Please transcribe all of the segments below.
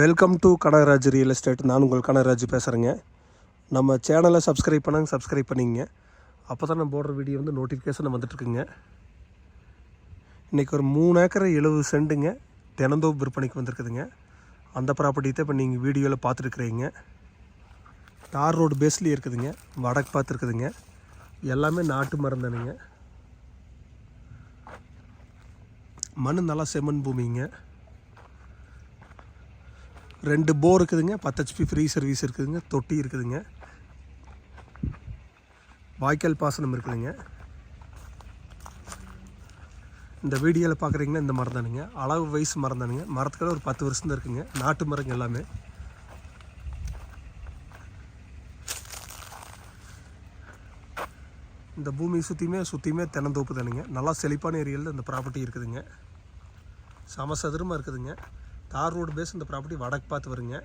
Welcome to Kanagaraj real estate நான் உங்கள் கனகராஜ் பேசுகிறேங்க நம்ம சேனலை சப்ஸ்கிரைப் பண்ணாங்க சப்ஸ்கிரைப் பண்ணிங்க. அப்போ தான் நம்ம போடுற வீடியோ வந்து நோட்டிஃபிகேஷன் வந்துட்டுருக்குங்க. இன்றைக்கி ஒரு மூணு ஏக்கர் எழுபது செண்டுங்க தினந்தோப்பு விற்பனைக்கு வந்திருக்குதுங்க. அந்த ப்ராப்பர்ட்டி தான் இப்போ நீங்கள் வீடியோவில் பார்த்துருக்குறீங்க. தார் ரோடு பேஸ்லேயே இருக்குதுங்க. வடக்கு பார்த்துருக்குதுங்க. எல்லாமே நாட்டு மருந்தானுங்க மண் நல்லா செம்மண் பூமிங்க. ரெண்டு போர் இருக்குதுங்க பத்து ஹெச்பி ஃப்ரீ சர்வீஸ் இருக்குதுங்க தொட்டி இருக்குதுங்க. வாய்க்கால் பாசனம் இருக்குதுங்க. இந்த வீடியோவில் பார்க்குறீங்கன்னா இந்த மரம் தானுங்க அளவு வயசு மரம் தானுங்க மரத்துக்கெல்லாம் ஒரு பத்து வருஷம் தான் இருக்குங்க. நாட்டு மரங்க எல்லாமே. இந்த பூமி சுற்றியுமே சுற்றியுமே தென்னந்தோப்பு தானுங்க நல்லா செழிப்பான ஏரியாவில் இந்த ப்ராப்பர்ட்டி இருக்குதுங்க. சமசதுரமாக இருக்குதுங்க. தார் ரோடு பேஸ் இந்த ப்ராப்பர்ட்டி வடக்கு பார்த்து வருங்க.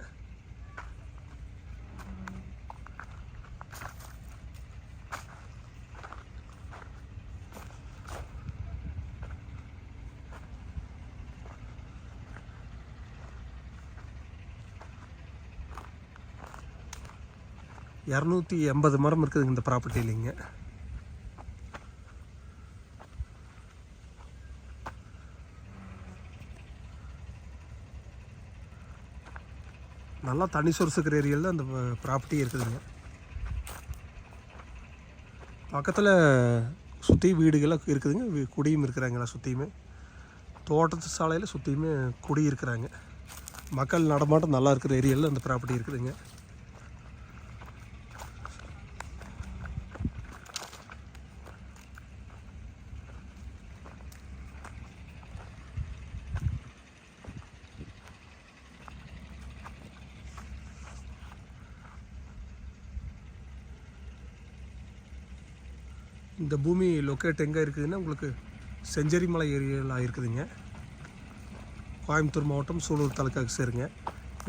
இரநூத்தி எண்பது மரம் இருக்குதுங்க இந்த ப்ராப்பர்ட்டிலிங்க நல்லா தண்ணி சோர்ஸ் இருக்கிற ஏரியாவில் அந்த ப்ராப்பர்ட்டி இருக்குதுங்க. பக்கத்தில் சுற்றி வீடுகள்லாம் இருக்குதுங்க. வீ- குடியும் இருக்கிறாங்களா சுற்றியுமே தோட்டத்து சாலையில் சுற்றியுமே குடி இருக்கிறாங்க மக்கள் நடமாட்டம் நல்லா இருக்கிற ஏரியாவில் அந்த ப்ராப்பர்ட்டி இருக்குதுங்க. இந்த பூமி லொக்கேட் எங்கே இருக்குதுன்னா உங்களுக்கு செஞ்சேரி மலை ஏரியாவில் இருக்குதுங்க. கோயம்புத்தூர் மாவட்டம் சூலூர் தாலுக்காவுக்கு சேருங்க.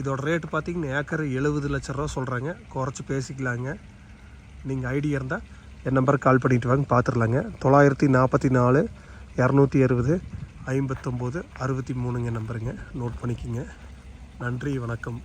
இதோட ரேட்டு பார்த்தீங்கன்னா ஏக்கர் எழுபது லட்ச ரூபா சொல்கிறாங்க குறைச்சி பேசிக்கலாங்க. நீங்கள் ஐடியா இருந்தால் என் நம்பருக்கு கால் பண்ணிட்டு வாங்க பார்த்துடலாங்க தொள்ளாயிரத்தி நாற்பத்தி நாலு இரநூத்தி அறுபது ஐம்பத்தொம்போது அறுபத்தி மூணுங்க நம்பருங்க. நோட் பண்ணிக்கோங்க. நன்றி வணக்கம்.